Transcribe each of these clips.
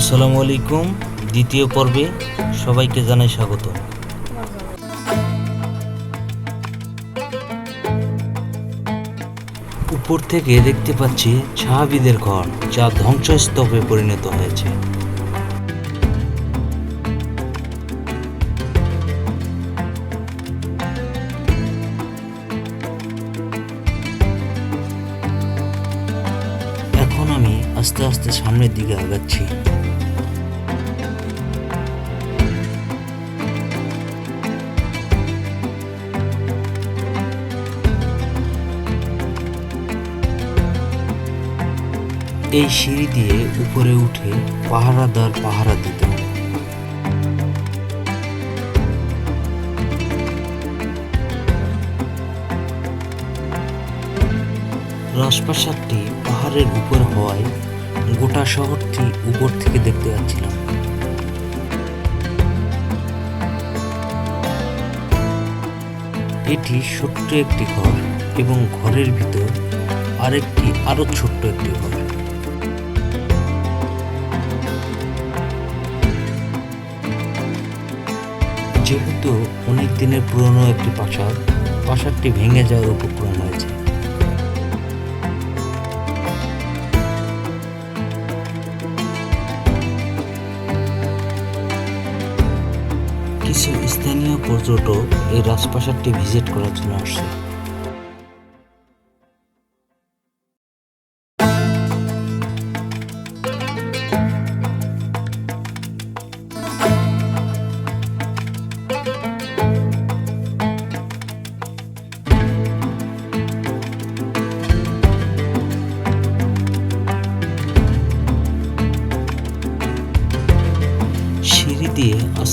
আসসালামু আলাইকুম, দ্বিতীয় পর্বে সবাইকে জানাই স্বাগত। উপর থেকে দেখতে পাচ্ছি সাহাবিদের ঘর, যা ধ্বংসস্তূপে পরিণত হয়েছে। এখন আমি আস্তে আস্তে সামনের দিকে আগাচ্ছি। এই সিঁড়ি দিয়ে উপরে উঠে পাহারাদার পাহারা দিত রাজপ্রাসাদটি পাহাড়ের উপর হওয়ায় গোটা শহরটি উপর থেকে দেখতে পাচ্ছিলাম এটি ছোট্ট একটি ঘর এবং ঘরের ভিতর আরেকটি আরও ছোট্ট একটি ঘর। যেহেতু অনেক দিনের পুরনো একটি প্রাসাদ প্রাসাদটি ভেঙে যাওয়ার উপক্রম হয়েছে। কিছু স্থানীয় পর্যটক এই রাজপ্রাসাদটি ভিজিট করার জন্য আসছে। সিঁড়ি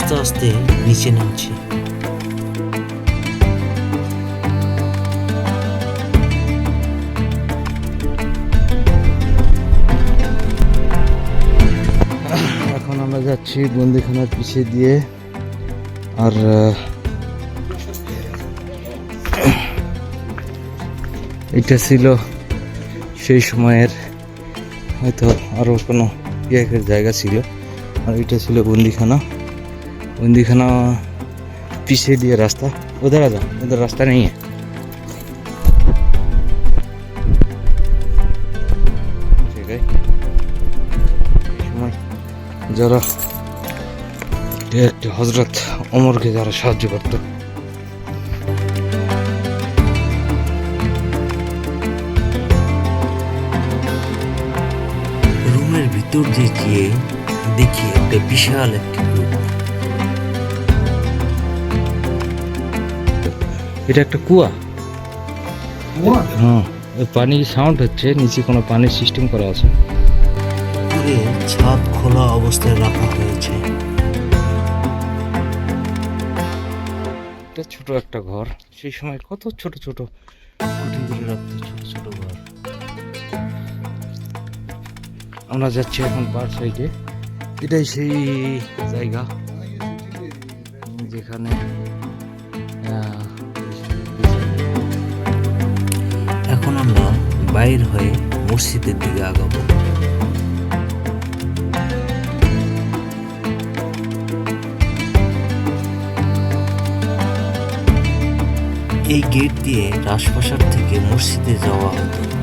আস্তে আস্তে নিচে নামছি। এখন আমরা যাচ্ছি বন্দিখানার পিছে দিয়ে। আর এটা ছিল সেই সময়ের হয়তো আরও কোনো জায়গা ছিল। আর এটা ছিল বন্দিখানা। বন্দিখানা পিছে দিয়ে রাস্তা। ওদের আজা ওদের রাস্তা নেই। है ঠিক আছে। যারা একটি হজরত অমরকে যারা সাহায্য করত। রুমের ভিতর দিয়ে দেখি একটা বিশাল একটি এটা একটা কুয়া। হ্যাঁ পানি সাউন্ড হচ্ছে নিচে কোনো পানির সিস্টেম করা আছে। ছাদ খোলা অবস্থায় রাখা হয়েছে। এটা ছোট একটা ঘর। সেই সময় কত ছোট ছোট কুটি করে রাখতো ছোট ছোট ঘর। আমরা যাচ্ছি এখন পার সাইডে এটাই সেই জায়গা। যেখানে বাইর হয়ে মসজিদের দিকে আগাবো এই গেট দিয়ে রাজপ্রাসাদ থেকে মসজিদে যাওয়া হতো।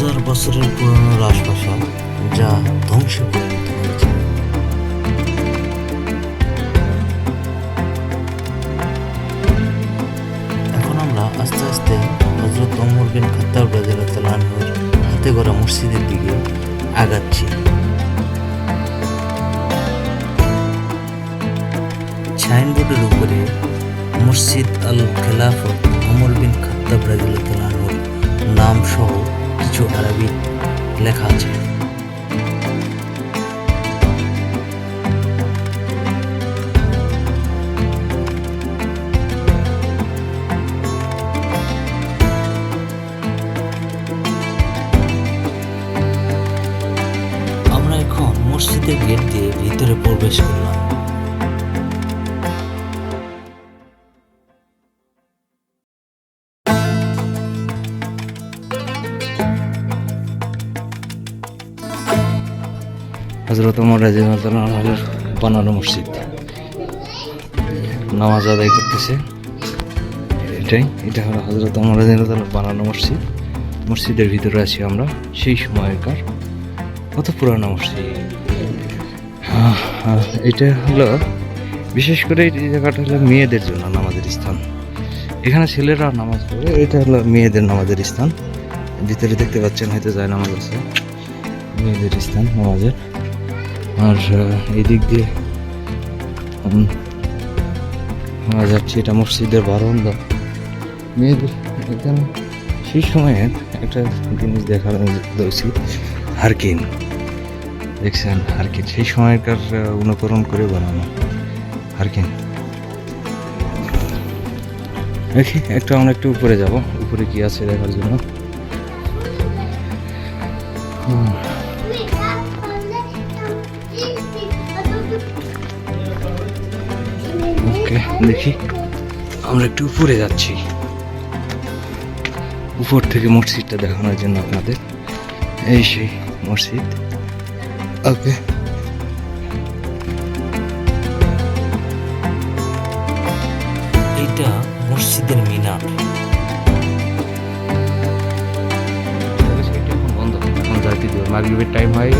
হাজার বছরের পুরনো রাজপ্রাসাদ যা ধ্বংসে পরিণত এখন আমরা আস্তে আস্তে হজরত অমর বিন খত্তাব রাজিয়াল্লাহুর হাতে গড়া মসজিদের দিকে আগাচ্ছি। সাইনবোর্ডের উপরে মসজিদ আল খেলাফত অমর বিন খত্তাব রাজিয়াল্লাহুর নাম সহ কিছু আরবি লেখা আছে। মসজিদের গেট দিয়ে ভিতরে প্রবেশ করলাম। হজরত রাজিয়াল্লাহু তাআলার বানানো মসজিদ। নামাজ আদায় করতেছে। এটাই এটা হলো হজরত রাজিয়াল্লাহু তাআলার বানানো মসজিদ। মসজিদের ভিতরে আছি আমরা সেই সময়কার কত পুরানো মসজিদ। আহ, এটা হলো বিশেষ করে এই জায়গাটা হলো মেয়েদের জন্য নামাজের স্থান। এখানে ছেলেরা নামাজ পড়ে এটা হলো মেয়েদের নামাজের স্থান। ভিতরে দেখতে পাচ্ছেন হয়তো যায় নামাজ আছে। মেয়েদের স্থান নামাজের। আর আহ, এই দিক দিয়ে আমরা যাচ্ছি এটা মসজিদের বারান্দা মেয়েদের এখানে সেই সময়ে একটা জিনিস দেখার উচিত হারকিন। দেখছেন হারকিন। সেই সময়কার অনুকরণ করে বানানো হারকিন। দেখি একটু আমরা একটু উপরে যাব। উপরে কি আছে দেখার জন্য? হুম, দেখি। আমরা একটু উপরে যাচ্ছি। উপর থেকে মসজিদটা দেখানোর জন্য আপনাদের। এই সেই মসজিদ। ওকে। এইটা মসজিদের মিনার। বন্ধ। যাইতে মাগরিবের টাইম হয়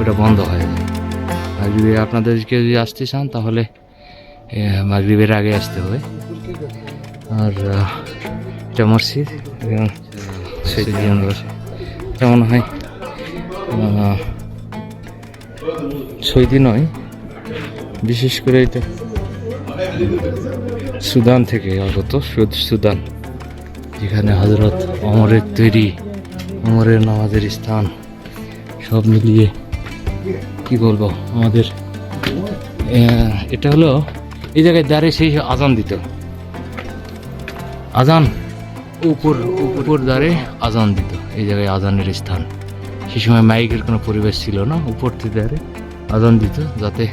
ওটা বন্ধ হয় যায় মাগরিবে আপনাদেরকে যদি আসতে চান তাহলে মাগরিবের আগে আসতে হবে। আর এটা মসজিদ আমরা কেমন হয় সৈদি নয় বিশেষ করে এটা সুদান থেকে আগত সুদ- সুদান যেখানে হজরত অমরের তৈরি অমরের নামাজের স্থান সব মিলিয়ে কি বলব আমাদের এটা হলো এই জায়গায় দাঁড়িয়ে সেই আজান দিত। আজান? উপর উপর দ্বারে আজান দিত। এই জায়গায় আজানের স্থান। সে সময় মাইকের কোনো পরিবেশ ছিল না। উপর থেকে দাঁড়ে আজান দিত যাতে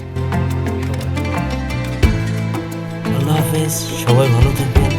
সবাই ভালো থাকবেন।